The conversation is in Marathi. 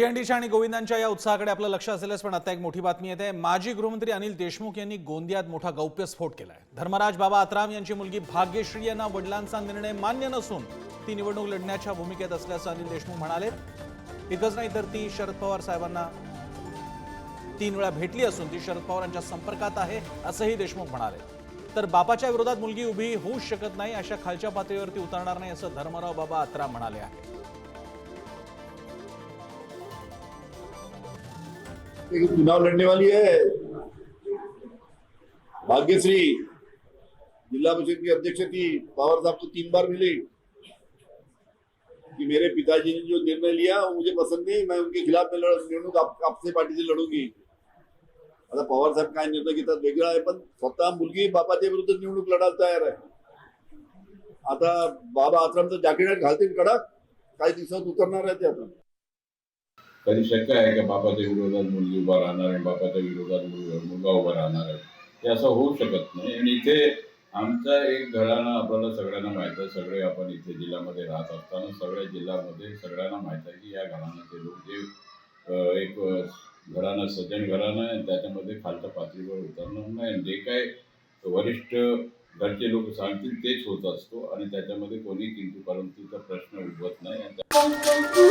दहीहंडीच्या आणि गोविंदांच्या या उत्साहाकडे आपलं लक्ष असेलच पण आता एक मोठी बातमी येते. माजी गृहमंत्री अनिल देशमुख यांनी गोंदियात मोठा गौप्यस्फोट केलाय. धर्मराज बाबा आत्राम यांची मुलगी भाग्यश्री यांना वडिलांचा निर्णय मान्य नसून ती निवडणूक लढण्याच्या भूमिकेत असल्याचं अनिल देशमुख म्हणाले. इतकंच नाही तर ती शरद पवार साहेबांना तीन वेळा भेटली असून ती शरद पवारांच्या संपर्कात आहे असंही देशमुख म्हणाले. तर बापाच्या विरोधात मुलगी उभी होऊच शकत नाही अशा खालच्या पातळीवरती उतरणार नाही असं धर्मराव बाबा आत्राम म्हणाले आहे. चुनाव लड़ने वाली है। भाग्यश्री, जिला परिषद की अध्यक्ष थी पवार साहब को तीन बार मिली। कि मेरे पिताजी ने जो निर्णय लिया, वो मुझे पसंद नहीं, मैं उनके खिलाफ में निवडणूक आप- आपसे पार्टी से लढूँगी आता पवार साहेब काय निर्णय घेतात वेगळा आहे पण स्वतः मुलगी बापाच्या विरुद्ध निवडणूक लढायला तयार आहे आता बाबा आश्रमचं जॅकेट घालतील कडक काही दिवसात उतरणार आहे ते आता कधी शक्य आहे का बापाच्या विरोधात मुलगी उभा राहणार आहे बापाच्या विरोधात मुलगा उभा राहणार आहे? ते असं होऊ शकत नाही. आणि इथे आमचा एक घराणं आपल्याला सगळ्यांना माहीत आहे. सगळे आपण इथे जिल्ह्यामध्ये राहत असताना सगळ्या जिल्ह्यामध्ये सगळ्यांना माहीत आहे की या घराण्याचे लोक जे एक घराणं सज्जन घराणं आहे आणि त्याच्यामध्ये खालच्या पातळीवर उतरणार नाही आणि जे काय वरिष्ठ घरचे लोक सांगतील तेच होत असतो आणि त्याच्यामध्ये कोणी किंतु परंतुचा प्रश्न उद्भवत नाही. आणि